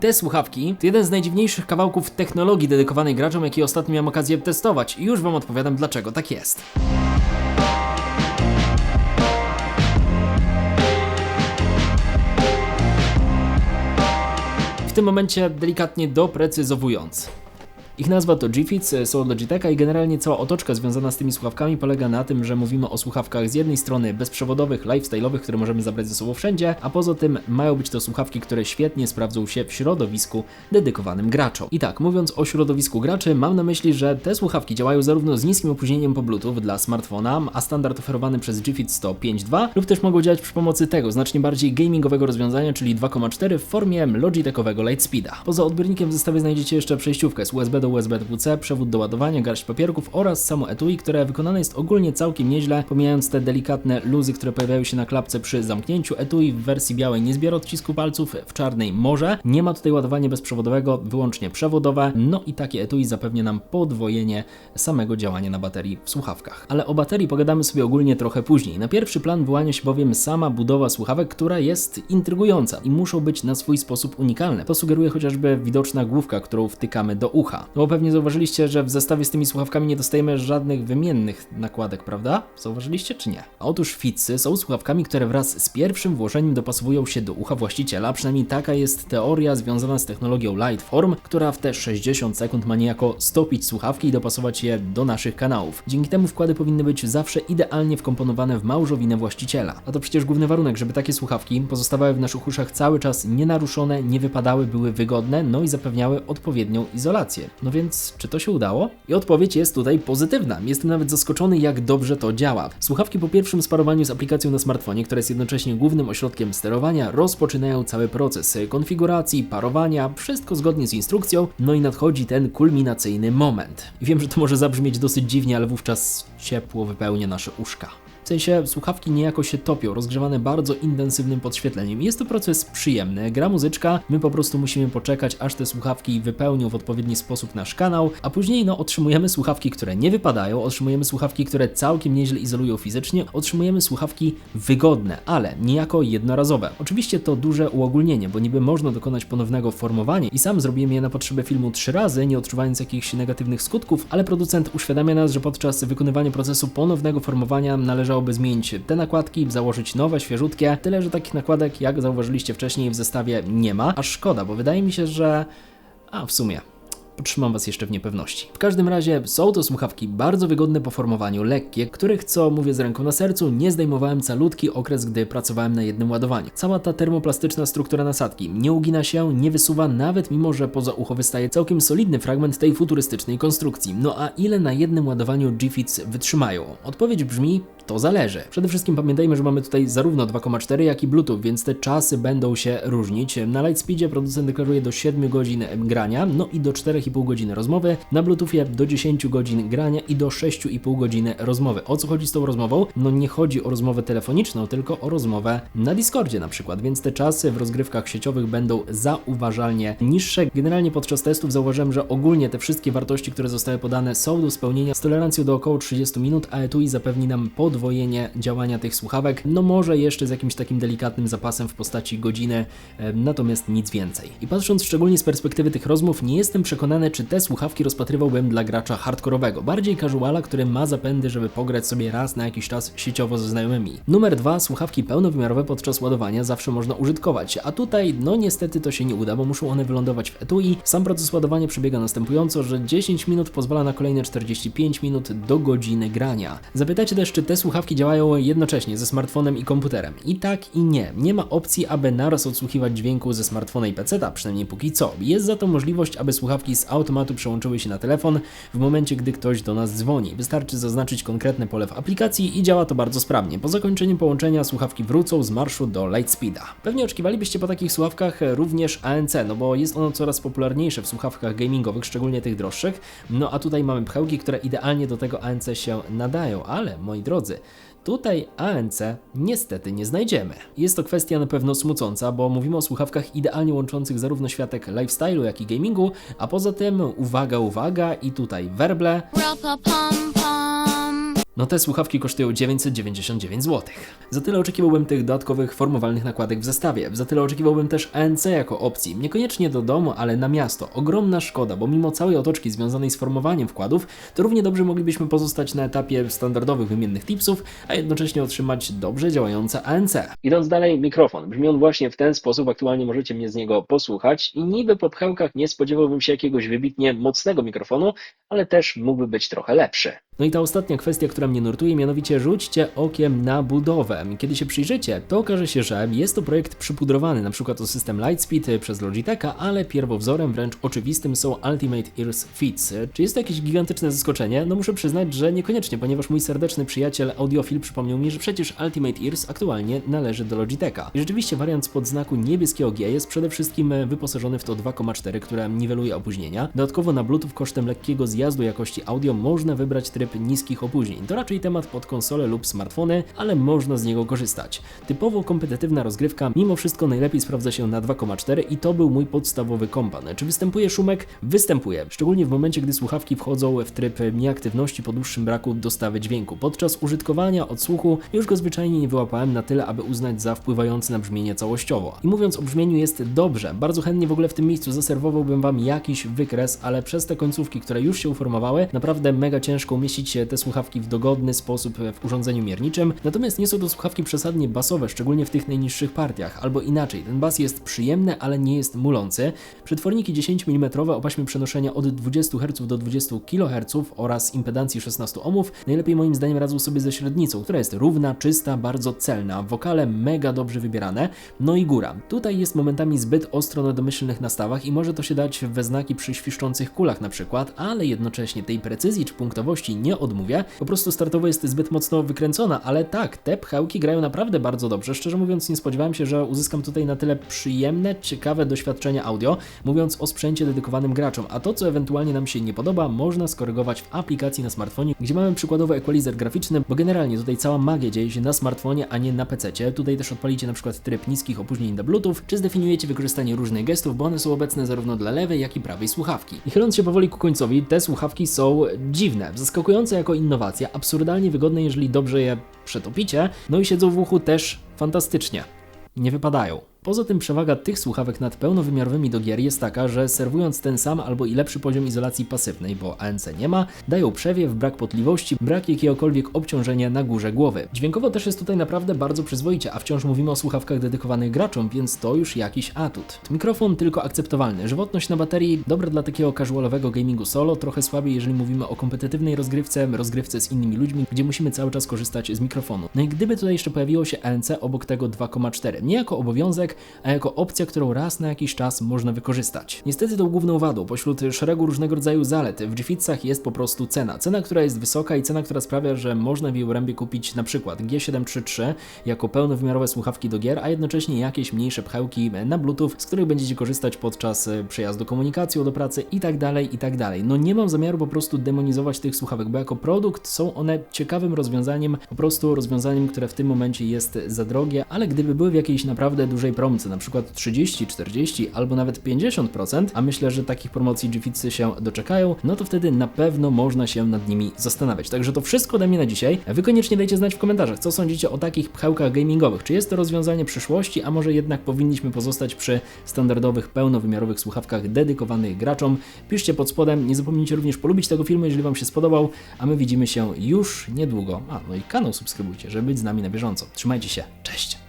Te słuchawki to jeden z najdziwniejszych kawałków technologii dedykowanej graczom, jaki ostatnio miałem okazję testować i już wam odpowiadam dlaczego tak jest. W tym momencie delikatnie doprecyzowując. Ich nazwa to G-Fits, są od Logitecha i generalnie cała otoczka związana z tymi słuchawkami polega na tym, że mówimy o słuchawkach z jednej strony bezprzewodowych, lifestyle'owych, które możemy zabrać ze sobą wszędzie, a poza tym mają być to słuchawki, które świetnie sprawdzą się w środowisku dedykowanym graczom. I tak, mówiąc o środowisku graczy, mam na myśli, że te słuchawki działają zarówno z niskim opóźnieniem po Bluetooth dla smartfona, a standard oferowany przez G-Fits to 5.2, lub też mogą działać przy pomocy tego znacznie bardziej gamingowego rozwiązania, czyli 2.4 w formie Logitechowego Lightspeeda. Poza odbiornikiem w zestawie znajdziecie jeszcze przejściówkę z USB do USB-C, przewód do ładowania, garść papierków oraz samo etui, które wykonane jest ogólnie całkiem nieźle, pomijając te delikatne luzy, które pojawiają się na klapce przy zamknięciu. Etui w wersji białej nie zbiera odcisku palców, w czarnej może. Nie ma tutaj ładowania bezprzewodowego, wyłącznie przewodowe. No i takie etui zapewnia nam podwojenie samego działania na baterii w słuchawkach. Ale o baterii pogadamy sobie ogólnie trochę później. Na pierwszy plan wyłania się bowiem sama budowa słuchawek, która jest intrygująca i muszą być na swój sposób unikalne. To sugeruje chociażby widoczna główka, którą wtykamy do ucha. No bo pewnie zauważyliście, że w zestawie z tymi słuchawkami nie dostajemy żadnych wymiennych nakładek, prawda? Zauważyliście czy nie? Otóż Fitsy są słuchawkami, które wraz z pierwszym włożeniem dopasowują się do ucha właściciela, przynajmniej taka jest teoria związana z technologią Lightform, która w te 60 sekund ma niejako stopić słuchawki i dopasować je do naszych kanałów. Dzięki temu wkłady powinny być zawsze idealnie wkomponowane w małżowinę właściciela. A to przecież główny warunek, żeby takie słuchawki pozostawały w naszych uszach cały czas nienaruszone, nie wypadały, były wygodne, no i zapewniały odpowiednią izolację. No więc, czy to się udało? I odpowiedź jest tutaj pozytywna. Jestem nawet zaskoczony, jak dobrze to działa. Słuchawki po pierwszym sparowaniu z aplikacją na smartfonie, która jest jednocześnie głównym ośrodkiem sterowania, rozpoczynają cały proces konfiguracji, parowania, wszystko zgodnie z instrukcją, no i nadchodzi ten kulminacyjny moment. I wiem, że to może zabrzmieć dosyć dziwnie, ale wówczas ciepło wypełnia nasze uszka. W sensie słuchawki niejako się topią, rozgrzewane bardzo intensywnym podświetleniem. Jest to proces przyjemny, gra muzyczka, my po prostu musimy poczekać, aż te słuchawki wypełnią w odpowiedni sposób nasz kanał, a później no otrzymujemy słuchawki, które nie wypadają, otrzymujemy słuchawki, które całkiem nieźle izolują fizycznie, otrzymujemy słuchawki wygodne, ale niejako jednorazowe. Oczywiście to duże uogólnienie, bo niby można dokonać ponownego formowania i sam zrobiłem je na potrzeby filmu trzy razy, nie odczuwając jakichś negatywnych skutków, ale producent uświadamia nas, że podczas wykonywania procesu ponownego formowania należałoby zmienić te nakładki, założyć nowe, świeżutkie, tyle że takich nakładek, jak zauważyliście wcześniej w zestawie nie ma, a szkoda, bo wydaje mi się, że... A, w sumie... Potrzymam Was jeszcze w niepewności. W każdym razie są to słuchawki bardzo wygodne po formowaniu, lekkie, których, co mówię z ręką na sercu, nie zdejmowałem calutki okres, gdy pracowałem na jednym ładowaniu. Cała ta termoplastyczna struktura nasadki nie ugina się, nie wysuwa, nawet mimo, że poza ucho wystaje całkiem solidny fragment tej futurystycznej konstrukcji. No a ile na jednym ładowaniu G-Fits wytrzymają? Odpowiedź brzmi to zależy. Przede wszystkim pamiętajmy, że mamy tutaj zarówno 2,4 jak i Bluetooth, więc te czasy będą się różnić. Na Lightspeedzie producent deklaruje do 7 godzin grania, no i do 4,5 godziny rozmowy. Na Bluetoothie do 10 godzin grania i do 6,5 godziny rozmowy. O co chodzi z tą rozmową? No nie chodzi o rozmowę telefoniczną, tylko o rozmowę na Discordzie na przykład, więc te czasy w rozgrywkach sieciowych będą zauważalnie niższe. Generalnie podczas testów zauważyłem, że ogólnie te wszystkie wartości, które zostały podane są do spełnienia z tolerancją do około 30 minut, a etui zapewni nam podwojenie działania tych słuchawek, no może jeszcze z jakimś takim delikatnym zapasem w postaci godziny, natomiast nic więcej. I patrząc szczególnie z perspektywy tych rozmów, nie jestem przekonany, czy te słuchawki rozpatrywałbym dla gracza hardkorowego, bardziej casuala, który ma zapędy, żeby pograć sobie raz na jakiś czas sieciowo ze znajomymi. Numer dwa, słuchawki pełnowymiarowe podczas ładowania zawsze można użytkować, a tutaj no niestety to się nie uda, bo muszą one wylądować w etui. Sam proces ładowania przebiega następująco, że 10 minut pozwala na kolejne 45 minut do godziny grania. Zapytacie też, czy te słuchawki działają jednocześnie ze smartfonem i komputerem. I tak i nie. Nie ma opcji, aby naraz odsłuchiwać dźwięku ze smartfona i peceta, przynajmniej póki co. Jest za to możliwość, aby słuchawki z automatu przełączyły się na telefon w momencie, gdy ktoś do nas dzwoni. Wystarczy zaznaczyć konkretne pole w aplikacji i działa to bardzo sprawnie. Po zakończeniu połączenia słuchawki wrócą z marszu do Lightspeeda. Pewnie oczekiwalibyście po takich słuchawkach również ANC, no bo jest ono coraz popularniejsze w słuchawkach gamingowych, szczególnie tych droższych. No a tutaj mamy pchełki, które idealnie do tego ANC się nadają, ale moi drodzy, Tutaj ANC niestety nie znajdziemy. Jest to kwestia na pewno smucąca, bo mówimy o słuchawkach idealnie łączących zarówno światek lifestyle'u, jak i gamingu, a poza tym, uwaga, uwaga, i tutaj werble, Rapa pum pum. No te słuchawki kosztują 999 zł. Za tyle oczekiwałbym tych dodatkowych formowalnych nakładek w zestawie. Za tyle oczekiwałbym też ANC jako opcji. Niekoniecznie do domu, ale na miasto. Ogromna szkoda, bo mimo całej otoczki związanej z formowaniem wkładów, to równie dobrze moglibyśmy pozostać na etapie standardowych wymiennych tipsów, a jednocześnie otrzymać dobrze działające ANC. Idąc dalej, mikrofon. Brzmi on właśnie w ten sposób. Aktualnie możecie mnie z niego posłuchać i niby po pchełkach nie spodziewałbym się jakiegoś wybitnie mocnego mikrofonu, ale też mógłby być trochę lepszy. No i ta ostatnia kwestia, która mnie nurtuje, mianowicie rzućcie okiem na budowę. Kiedy się przyjrzycie, to okaże się, że jest to projekt przypudrowany, na przykład o system Lightspeed przez Logitecha, ale pierwowzorem wręcz oczywistym są Ultimate Ears Fits. Czy jest to jakieś gigantyczne zaskoczenie? No muszę przyznać, że niekoniecznie, ponieważ mój serdeczny przyjaciel audiofil przypomniał mi, że przecież Ultimate Ears aktualnie należy do Logitecha. I rzeczywiście wariant spod znaku niebieskiego G jest przede wszystkim wyposażony w to 2,4, które niweluje opóźnienia. Dodatkowo na Bluetooth kosztem lekkiego zjazdu jakości audio można wybrać tryb niskich opóźnień. To raczej temat pod konsolę lub smartfony, ale można z niego korzystać. Typowo kompetytywna rozgrywka mimo wszystko najlepiej sprawdza się na 2,4 i to był mój podstawowy kompan. Czy występuje szumek? Występuje, szczególnie w momencie, gdy słuchawki wchodzą w tryb nieaktywności po dłuższym braku dostawy dźwięku. Podczas użytkowania, odsłuchu już go zwyczajnie nie wyłapałem na tyle, aby uznać za wpływający na brzmienie całościowo. I mówiąc o brzmieniu jest dobrze, bardzo chętnie w ogóle w tym miejscu zaserwowałbym Wam jakiś wykres, ale przez te końcówki, które już się uformowały, naprawdę mega ciężko umieścić te słuchawki w dogodny sposób w urządzeniu mierniczym. Natomiast nie są to słuchawki przesadnie basowe, szczególnie w tych najniższych partiach, albo inaczej, ten bas jest przyjemny, ale nie jest mulący. Przetworniki 10 mm o paśmie przenoszenia od 20 Hz do 20 kHz oraz impedancji 16 ohmów najlepiej moim zdaniem radzą sobie ze średnicą, która jest równa, czysta, bardzo celna, wokale mega dobrze wybierane, no i góra. Tutaj jest momentami zbyt ostro na domyślnych nastawach i może to się dać we znaki przy świszczących kulach na przykład, ale jednocześnie tej precyzji czy punktowości nie odmówię, po prostu startowo jest zbyt mocno wykręcona, ale tak, te pchełki grają naprawdę bardzo dobrze. Szczerze mówiąc, nie spodziewałem się, że uzyskam tutaj na tyle przyjemne, ciekawe doświadczenie audio, mówiąc o sprzęcie dedykowanym graczom, a to, co ewentualnie nam się nie podoba, można skorygować w aplikacji na smartfonie, gdzie mamy przykładowo equalizer graficzny, bo generalnie tutaj cała magia dzieje się na smartfonie, a nie na PC. Tutaj też odpalicie na przykład tryb niskich opóźnień na Bluetooth, czy zdefiniujecie wykorzystanie różnych gestów, bo one są obecne zarówno dla lewej, jak i prawej słuchawki. I chyląc się powoli ku końcowi, te słuchawki są dziwne, zaskakujące jako innowacja, absurdalnie wygodne, jeżeli dobrze je przetopicie, no i siedzą w uchu też fantastycznie. Nie wypadają. Poza tym przewaga tych słuchawek nad pełnowymiarowymi do gier jest taka, że serwując ten sam albo i lepszy poziom izolacji pasywnej, bo ANC nie ma, dają przewiew, brak potliwości, brak jakiegokolwiek obciążenia na górze głowy. Dźwiękowo też jest tutaj naprawdę bardzo przyzwoicie, a wciąż mówimy o słuchawkach dedykowanych graczom, więc to już jakiś atut. Mikrofon tylko akceptowalny, żywotność na baterii dobra dla takiego casualowego gamingu solo, trochę słabiej jeżeli mówimy o kompetytywnej rozgrywce, rozgrywce z innymi ludźmi, gdzie musimy cały czas korzystać z mikrofonu. No i gdyby tutaj jeszcze pojawiło się ANC obok tego 2,4, nie jako obowiązek, a jako opcja, którą raz na jakiś czas można wykorzystać. Niestety tą główną wadą pośród szeregu różnego rodzaju zalet w Gfitsach jest po prostu cena. Cena, która jest wysoka i cena, która sprawia, że można w Eurambie kupić na przykład G733 jako pełnowymiarowe słuchawki do gier, a jednocześnie jakieś mniejsze pchełki na Bluetooth, z których będziecie korzystać podczas e, przejazdu komunikacją do pracy i tak dalej, i tak. No nie mam zamiaru po prostu demonizować tych słuchawek, bo jako produkt są one ciekawym rozwiązaniem, po prostu rozwiązaniem, które w tym momencie jest za drogie, ale gdyby były w jakiejś naprawdę dużej promce, na przykład 30, 40 albo nawet 50%, a myślę, że takich promocji Gfitsy się doczekają, no to wtedy na pewno można się nad nimi zastanawiać. Także to wszystko ode mnie na dzisiaj. Wy koniecznie dajcie znać w komentarzach, co sądzicie o takich pchełkach gamingowych. Czy jest to rozwiązanie przyszłości, a może jednak powinniśmy pozostać przy standardowych, pełnowymiarowych słuchawkach dedykowanych graczom? Piszcie pod spodem. Nie zapomnijcie również polubić tego filmu, jeżeli Wam się spodobał, a my widzimy się już niedługo. A, no i kanał subskrybujcie, żeby być z nami na bieżąco. Trzymajcie się. Cześć!